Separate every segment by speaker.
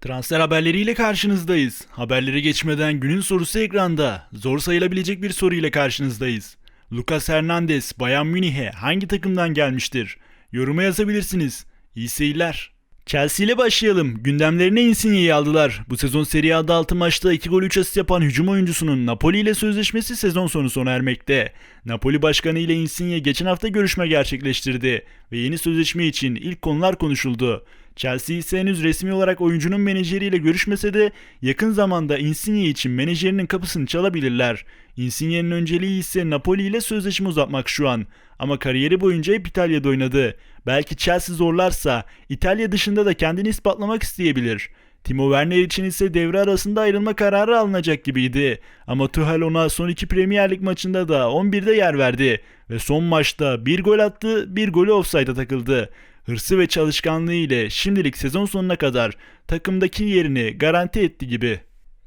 Speaker 1: Transfer haberleriyle karşınızdayız. Haberlere geçmeden günün sorusu ekranda. Zor sayılabilecek bir soru ile karşınızdayız. Lucas Hernandez Bayern Münih'e hangi takımdan gelmiştir? Yoruma yazabilirsiniz. İyi seyirler. Chelsea ile başlayalım. Gündemlerine Insigne'yi aldılar. Bu sezon Serie A'da 6 maçta 2 gol 3 asist yapan hücum oyuncusunun Napoli ile sözleşmesi sezon sonu sona ermekte. Napoli başkanı ile Insigne geçen hafta görüşme gerçekleştirdi ve yeni sözleşme için ilk konular konuşuldu. Chelsea ise henüz resmi olarak oyuncunun menajeriyle görüşmese de yakın zamanda Insigne için menajerinin kapısını çalabilirler. Insigne'nin önceliği ise Napoli ile sözleşme uzatmak şu an. Ama kariyeri boyunca hep İtalya'da oynadı. Belki Chelsea zorlarsa İtalya dışında da kendini ispatlamak isteyebilir. Timo Werner için ise devre arasında ayrılma kararı alınacak gibiydi. Ama Tuchel ona son iki Premier Lig maçında da 11'de yer verdi. Ve son maçta bir gol attı, bir golü offside'a takıldı. Hırsı ve çalışkanlığı ile şimdilik sezon sonuna kadar takımdaki yerini garanti etti gibi.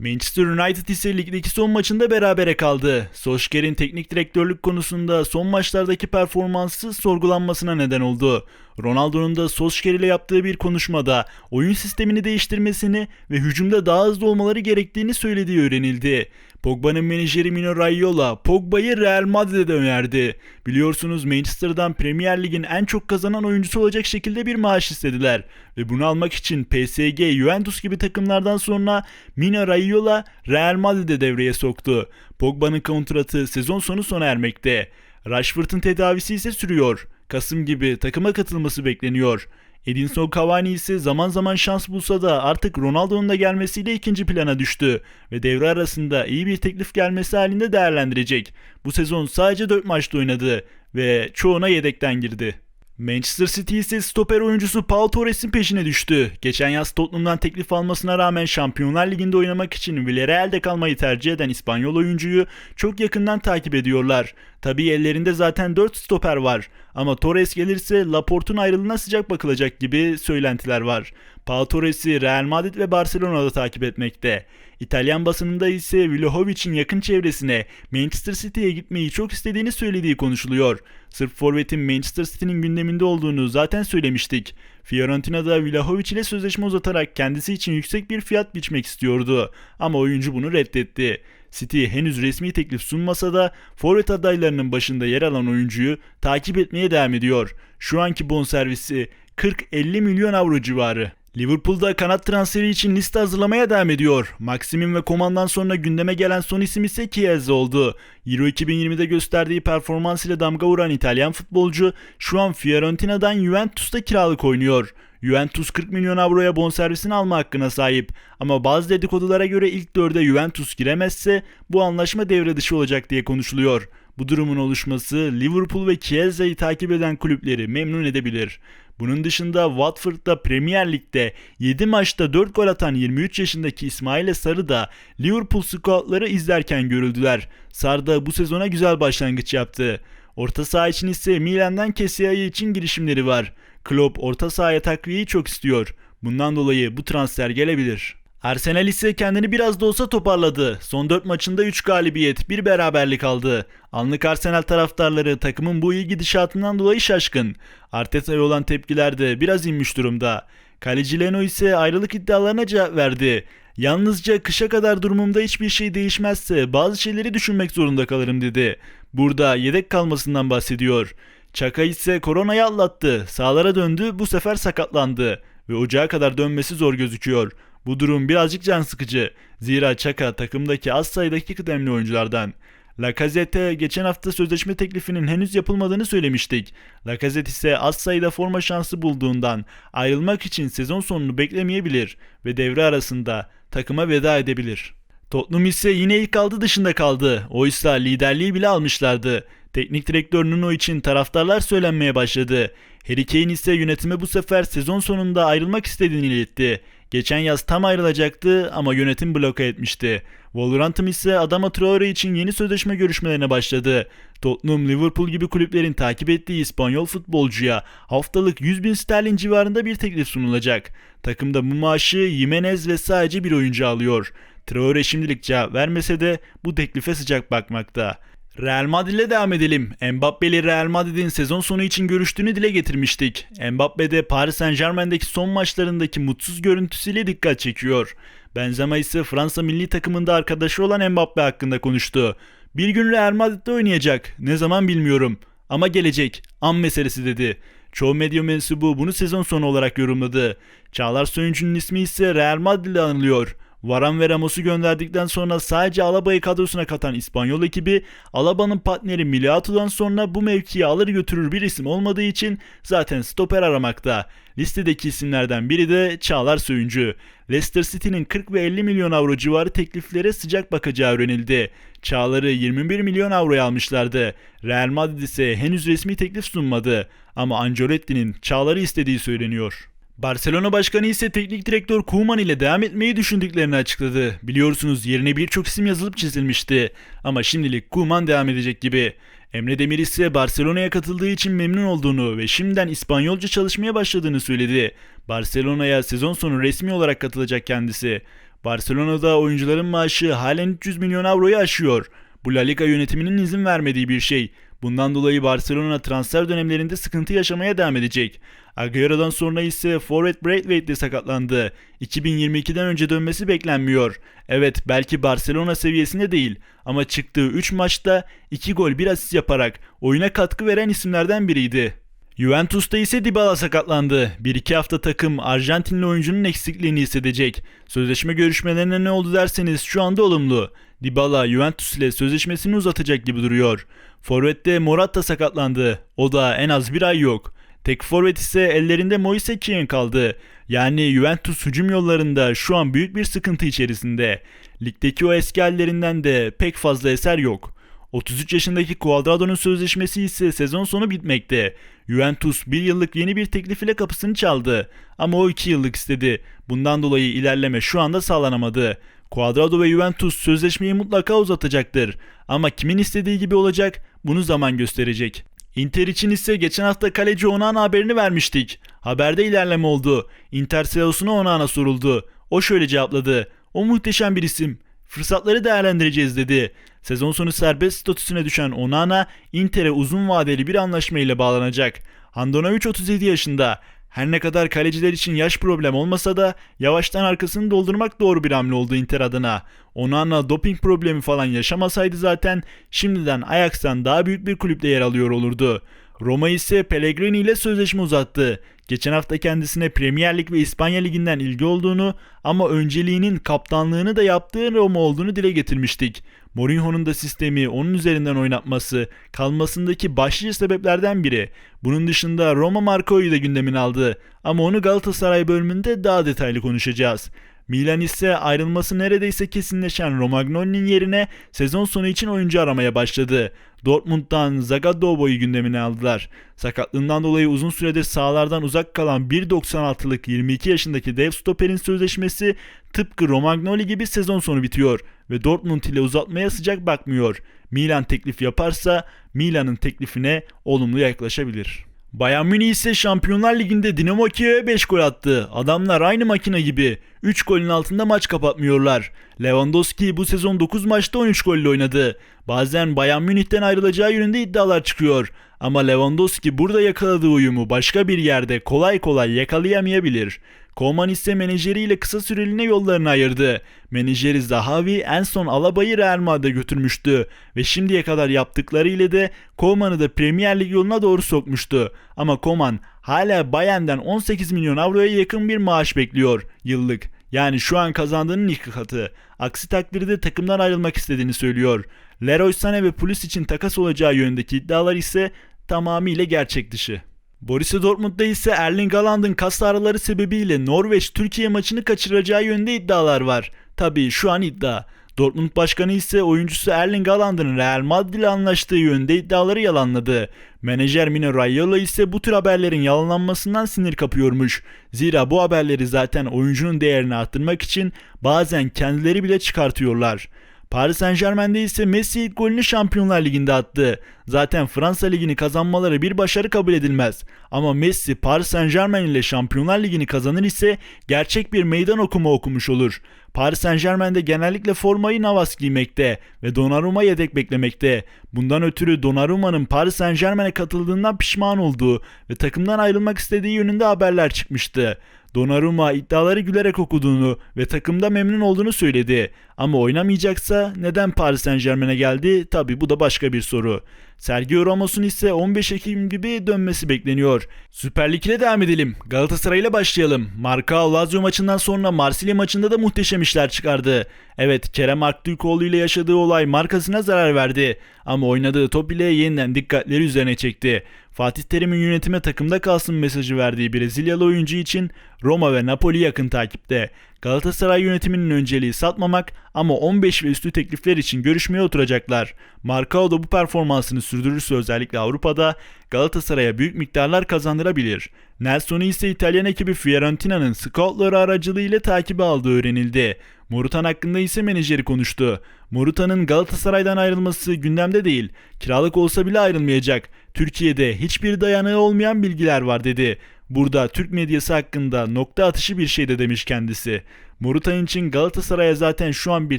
Speaker 1: Manchester United ise ligdeki son maçında berabere kaldı. Solskjaer'in teknik direktörlük konusunda son maçlardaki performansı sorgulanmasına neden oldu. Ronaldo'nun da Solskjaer ile yaptığı bir konuşmada oyun sistemini değiştirmesini ve hücumda daha hızlı olmaları gerektiğini söylediği öğrenildi. Pogba'nın menajeri Mino Raiola Pogba'yı Real Madrid'e önerdi. Biliyorsunuz Manchester'dan Premier Lig'in en çok kazanan oyuncusu olacak şekilde bir maaş istediler. Ve bunu almak için PSG, Juventus gibi takımlardan sonra Mino Raiola Real Madrid'e devreye soktu. Pogba'nın kontratı sezon sonu sona ermekte. Rashford'un tedavisi ise sürüyor. Kasım gibi takıma katılması bekleniyor. Edinson Cavani ise zaman zaman şans bulsa da artık Ronaldo'nun da gelmesiyle ikinci plana düştü ve devre arasında iyi bir teklif gelmesi halinde değerlendirecek. Bu sezon sadece 4 maçta oynadı ve çoğuna yedekten girdi. Manchester City ise stoper oyuncusu Paul Torres'in peşine düştü. Geçen yaz Tottenham'dan teklif almasına rağmen Şampiyonlar Ligi'nde oynamak için Villarreal'de kalmayı tercih eden İspanyol oyuncuyu çok yakından takip ediyorlar. Tabii ellerinde zaten 4 stoper var ama Torres gelirse Laporte'un ayrılığına sıcak bakılacak gibi söylentiler var. Paul Torres'i Real Madrid ve Barcelona'da takip etmekte. İtalyan basınında ise Vlahovic'in yakın çevresine Manchester City'ye gitmeyi çok istediğini söylediği konuşuluyor. Sırf forvetin Manchester City'nin gündeminde olduğunu zaten söylemiştik. Fiorentina'da Vlahovic ile sözleşme uzatarak kendisi için yüksek bir fiyat biçmek istiyordu. Ama oyuncu bunu reddetti. City henüz resmi teklif sunmasa da forvet adaylarının başında yer alan oyuncuyu takip etmeye devam ediyor. Şu anki bonservisi 40-50 milyon avro civarı. Liverpool'da kanat transferi için liste hazırlamaya devam ediyor. Maximin ve Koman'dan sonra gündeme gelen son isim ise Chiesa oldu. Euro 2020'de gösterdiği performans ile damga vuran İtalyan futbolcu şu an Fiorentina'dan Juventus'ta kiralık oynuyor. Juventus 40 milyon avroya bonservisini alma hakkına sahip ama bazı dedikodulara göre ilk dörde Juventus giremezse bu anlaşma devre dışı olacak diye konuşuluyor. Bu durumun oluşması Liverpool ve Chiesa'yı takip eden kulüpleri memnun edebilir. Bunun dışında Watford'da Premier Lig'de 7 maçta 4 gol atan 23 yaşındaki İsmail Sarı da Liverpool scoutları izlerken görüldüler. Sarı bu sezona güzel başlangıç yaptı. Orta saha için ise Milan'dan Kessia'yı için girişimleri var. Klopp orta sahaya takviyeyi çok istiyor. Bundan dolayı bu transfer gelebilir. Arsenal ise kendini biraz da olsa toparladı. Son 4 maçında 3 galibiyet, 1 beraberlik aldı. Anlık Arsenal taraftarları takımın bu iyi gidişatından dolayı şaşkın. Arteta'ya olan tepkiler de biraz inmiş durumda. Kaleci Leno ise ayrılık iddialarına cevap verdi. Yalnızca kışa kadar durumumda hiçbir şey değişmezse bazı şeyleri düşünmek zorunda kalırım dedi. Burada yedek kalmasından bahsediyor. Çaka ise koronayı atlattı. Sağlara döndü bu sefer sakatlandı. Ve ocağa kadar dönmesi zor gözüküyor. Bu durum birazcık can sıkıcı. Zira Çaka takımdaki az sayıdaki kıdemli oyunculardan. Lacazette geçen hafta sözleşme teklifinin henüz yapılmadığını söylemiştik. Lacazette ise az sayıda forma şansı bulduğundan ayrılmak için sezon sonunu beklemeyebilir ve devre arasında takıma veda edebilir. Tottenham ise yine ilk altı dışında kaldı. Oysa liderliği bile almışlardı. Teknik direktör Nuno için taraftarlar söylenmeye başladı. Harry Kane ise yönetime bu sefer sezon sonunda ayrılmak istediğini iletti. Geçen yaz tam ayrılacaktı ama yönetim bloke etmişti. Wolverhampton ise Adama Traore için yeni sözleşme görüşmelerine başladı. Tottenham, Liverpool gibi kulüplerin takip ettiği İspanyol futbolcuya haftalık 100 bin sterlin civarında bir teklif sunulacak. Takımda bu maaşı Jimenez ve sadece bir oyuncu alıyor. Traore şimdilik cevap vermese de bu teklife sıcak bakmakta. Real Madrid ile devam edelim. Mbappe ile Real Madrid'in sezon sonu için görüştüğünü dile getirmiştik. Mbappe de Paris Saint Germain'deki son maçlarındaki mutsuz görüntüsüyle dikkat çekiyor. Benzema ise Fransa milli takımında arkadaşı olan Mbappe hakkında konuştu. Bir gün Real Madrid'de oynayacak. Ne zaman bilmiyorum. Ama gelecek. An meselesi dedi. Çoğu medya mensubu bunu sezon sonu olarak yorumladı. Çağlar Söyüncü'nün ismi ise Real Madrid'le anılıyor. Varan ve Ramos'u gönderdikten sonra sadece Alaba'yı kadrosuna katan İspanyol ekibi Alaba'nın partneri Milito'dan sonra bu mevkiyi alır götürür bir isim olmadığı için zaten stoper aramakta. Listedeki isimlerden biri de Çağlar Söyüncü. Leicester City'nin 40 ve 50 milyon avro civarı tekliflere sıcak bakacağı öğrenildi. Çağlar'ı 21 milyon avroya almışlardı. Real Madrid ise henüz resmi teklif sunmadı. Ama Ancelotti'nin Çağlar'ı istediği söyleniyor. Barcelona Başkanı ise teknik direktör Koeman ile devam etmeyi düşündüklerini açıkladı. Biliyorsunuz yerine birçok isim yazılıp çizilmişti. Ama şimdilik Koeman devam edecek gibi. Emre Demir ise Barcelona'ya katıldığı için memnun olduğunu ve şimdiden İspanyolca çalışmaya başladığını söyledi. Barcelona'ya sezon sonu resmi olarak katılacak kendisi. Barcelona'da oyuncuların maaşı halen 300 milyon avroyu aşıyor. Bu La Liga yönetiminin izin vermediği bir şey. Bundan dolayı Barcelona transfer dönemlerinde sıkıntı yaşamaya devam edecek. Agüero'dan sonra ise forvet Braithwaite de sakatlandı. 2022'den önce dönmesi beklenmiyor. Evet belki Barcelona seviyesinde değil ama çıktığı 3 maçta 2 gol 1 asist yaparak oyuna katkı veren isimlerden biriydi. Juventus'ta ise Dybala sakatlandı. 1-2 hafta takım Arjantinli oyuncunun eksikliğini hissedecek. Sözleşme görüşmelerine ne oldu derseniz şu anda olumlu. Dybala Juventus ile sözleşmesini uzatacak gibi duruyor. Forvet'te Morata sakatlandı. O da en az bir ay yok. Tek forvet ise ellerinde Moise Kean kaldı. Yani Juventus hücum yollarında şu an büyük bir sıkıntı içerisinde. Ligdeki o eski hallerinden de pek fazla eser yok. 33 yaşındaki Cuadrado'nun sözleşmesi ise sezon sonu bitmekte. Juventus bir yıllık yeni bir teklif ile kapısını çaldı. Ama o 2 yıllık istedi. Bundan dolayı ilerleme şu anda sağlanamadı. Cuadrado ve Juventus sözleşmeyi mutlaka uzatacaktır. Ama kimin istediği gibi olacak bunu zaman gösterecek. Inter için ise geçen hafta kaleci Onana haberini vermiştik. Haberde ilerleme oldu. Inter CEO'suna Onana soruldu. O şöyle cevapladı. O muhteşem bir isim. Fırsatları değerlendireceğiz dedi. Sezon sonu serbest statüsüne düşen Onana, Inter'e uzun vadeli bir anlaşma ile bağlanacak. Handanovic 37 yaşında. Her ne kadar kaleciler için yaş problem olmasa da yavaştan arkasını doldurmak doğru bir hamle oldu Inter adına. Onana doping problemi falan yaşamasaydı zaten şimdiden Ajax'tan daha büyük bir kulüpte yer alıyor olurdu. Roma ise Pellegrini ile sözleşme uzattı. Geçen hafta kendisine Premier Lig ve İspanya Ligi'nden ilgi olduğunu ama önceliğinin kaptanlığını da yaptığı Roma olduğunu dile getirmiştik. Mourinho'nun da sistemi onun üzerinden oynatması kalmasındaki başlıca sebeplerden biri. Bunun dışında Roma Marco'yu da gündemine aldı ama onu Galatasaray bölümünde daha detaylı konuşacağız. Milan ise ayrılması neredeyse kesinleşen Romagnoli'nin yerine sezon sonu için oyuncu aramaya başladı. Dortmund'dan Zagadobo'yu gündemine aldılar. Sakatlığından dolayı uzun süredir sahalardan uzak kalan 1.96'lık 22 yaşındaki dev stoperin sözleşmesi tıpkı Romagnoli gibi sezon sonu bitiyor ve Dortmund ile uzatmaya sıcak bakmıyor. Milan teklif yaparsa Milan'ın teklifine olumlu yaklaşabilir. Bayern Münih ise Şampiyonlar Ligi'nde Dinamo Kiev'e 5 gol attı. Adamlar aynı makine gibi. 3 golün altında maç kapatmıyorlar. Lewandowski bu sezon 9 maçta 13 golle oynadı. Bazen Bayern Münih'ten ayrılacağı yönünde iddialar çıkıyor. Ama Lewandowski burada yakaladığı uyumu başka bir yerde kolay kolay yakalayamayabilir. Koman ise menajeriyle kısa süreliğine yollarını ayırdı. Menajeri Zahavi en son Alaba'yı Real Madrid'e götürmüştü ve şimdiye kadar yaptıkları ile de Koman'ı da Premier Lig yoluna doğru sokmuştu. Ama Koman hala Bayern'den 18 milyon avroya yakın bir maaş bekliyor yıllık. Yani şu an kazandığının iki katı. Aksi takdirde takımdan ayrılmak istediğini söylüyor. Leroy Sané ve Pulis için takas olacağı yönündeki iddialar ise tamamıyla gerçek dışı. Borussia Dortmund'da ise Erling Haaland'ın kas ağrıları sebebiyle Norveç Türkiye maçını kaçıracağı yönünde iddialar var. Tabii şu an iddia. Dortmund başkanı ise oyuncusu Erling Haaland'ın Real Madrid ile anlaştığı yönde iddiaları yalanladı. Menajer Mino Raiola ise bu tür haberlerin yalanlanmasından sinir kapıyormuş. Zira bu haberleri zaten oyuncunun değerini arttırmak için bazen kendileri bile çıkartıyorlar. Paris Saint Germain'de ise Messi ilk golünü Şampiyonlar Ligi'nde attı. Zaten Fransa Ligi'ni kazanmaları bir başarı kabul edilmez. Ama Messi Paris Saint Germain ile Şampiyonlar Ligi'ni kazanır ise gerçek bir meydan okuma okumuş olur. Paris Saint Germain'de genellikle formayı Navas giymekte ve Donnarumma yedek beklemekte. Bundan ötürü Donnarumma'nın Paris Saint Germain'e katıldığından pişman olduğu ve takımdan ayrılmak istediği yönünde haberler çıkmıştı. Donnarumma iddiaları gülerek okuduğunu ve takımda memnun olduğunu söyledi. Ama oynamayacaksa neden Paris Saint Germain'e geldi? Tabi bu da başka bir soru. Sergio Ramos'un ise 15 Ekim gibi dönmesi bekleniyor. Süper Lig ile devam edelim. Galatasaray ile başlayalım. Marka Lazio maçından sonra Marsilya maçında da muhteşem işler çıkardı. Evet Kerem Aktürkoğlu ile yaşadığı olay markasına zarar verdi. Ama oynadığı top ile yeniden dikkatleri üzerine çekti. Fatih Terim'in yönetime takımda kalsın mesajı verdiği Brezilyalı oyuncu için Roma ve Napoli yakın takipte. Galatasaray yönetiminin önceliği satmamak ama 15 ve üstü teklifler için görüşmeye oturacaklar. Marcao da bu performansını sürdürürse özellikle Avrupa'da Galatasaray'a büyük miktarlar kazandırabilir. Nelson'u ise İtalyan ekibi Fiorentina'nın scoutları aracılığıyla takibe aldığı öğrenildi. Morutan hakkında ise menajeri konuştu. Morutan'ın Galatasaray'dan ayrılması gündemde değil. Kiralık olsa bile ayrılmayacak. Türkiye'de hiçbir dayanığı olmayan bilgiler var dedi. Burada Türk medyası hakkında nokta atışı bir şey de demiş kendisi. Morutan için Galatasaray'a zaten şu an bir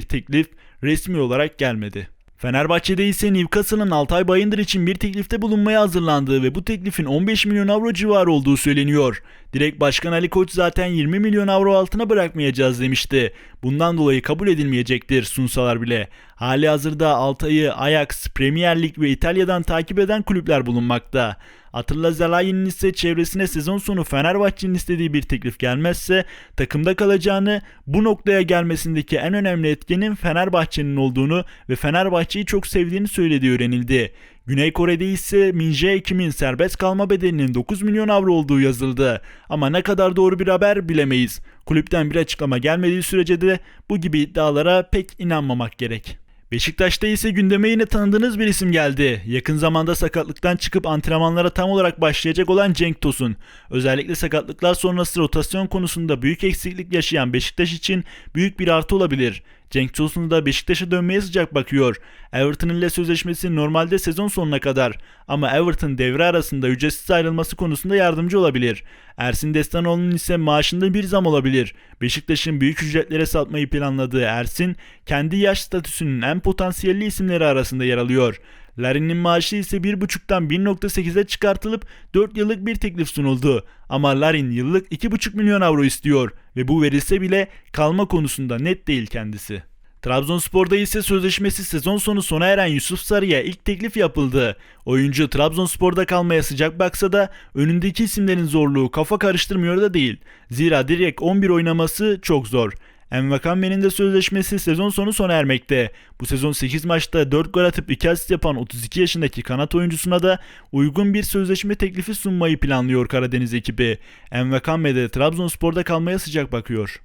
Speaker 1: teklif resmi olarak gelmedi. Fenerbahçe'de ise Newcastle'ın Altay Bayındır için bir teklifte bulunmaya hazırlandığı ve bu teklifin 15 milyon avro civarı olduğu söyleniyor. Direkt Başkan Ali Koç zaten 20 milyon avro altına bırakmayacağız demişti. Bundan dolayı kabul edilmeyecektir sunsalar bile. Hali hazırda Altay'ı Ajax, Premier Lig ve İtalya'dan takip eden kulüpler bulunmakta. Atilla Zalai'nin ise çevresine sezon sonu Fenerbahçe'nin istediği bir teklif gelmezse takımda kalacağını, bu noktaya gelmesindeki en önemli etkenin Fenerbahçe'nin olduğunu ve Fenerbahçe'yi çok sevdiğini söylediği öğrenildi. Güney Kore'de ise Min Jae-kim'in serbest kalma bedelinin 9 milyon avro olduğu yazıldı. Ama ne kadar doğru bir haber bilemeyiz. Kulüpten bir açıklama gelmediği sürece de bu gibi iddialara pek inanmamak gerek. Beşiktaş'ta ise gündeme yine tanıdığınız bir isim geldi. Yakın zamanda sakatlıktan çıkıp antrenmanlara tam olarak başlayacak olan Cenk Tosun. Özellikle sakatlıklar sonrası rotasyon konusunda büyük eksiklik yaşayan Beşiktaş için büyük bir artı olabilir. Cenk Tosun da Beşiktaş'a dönmeye sıcak bakıyor. Everton ile sözleşmesi normalde sezon sonuna kadar ama Everton devre arasında ücretsiz ayrılması konusunda yardımcı olabilir. Ersin Destanoğlu'nun ise maaşında bir zam olabilir. Beşiktaş'ın büyük ücretlere satmayı planladığı Ersin, kendi yaş statüsünün en potansiyelli isimleri arasında yer alıyor. Larin'in maaşı ise 1.5'tan 1.8'e çıkartılıp 4 yıllık bir teklif sunuldu. Ama Larin yıllık 2.5 milyon avro istiyor ve bu verilse bile kalma konusunda net değil kendisi. Trabzonspor'da ise sözleşmesi sezon sonu sona eren Yusuf Sarı'ya ilk teklif yapıldı. Oyuncu Trabzonspor'da kalmaya sıcak baksa da önündeki isimlerin zorluğu kafa karıştırmıyor da değil. Zira direkt 11 oynaması çok zor. Envakame'nin de sözleşmesi sezon sonu sona ermekte. Bu sezon 8 maçta 4 gol atıp 2 asist yapan 32 yaşındaki kanat oyuncusuna da uygun bir sözleşme teklifi sunmayı planlıyor Karadeniz ekibi. Envakame de Trabzonspor'da kalmaya sıcak bakıyor.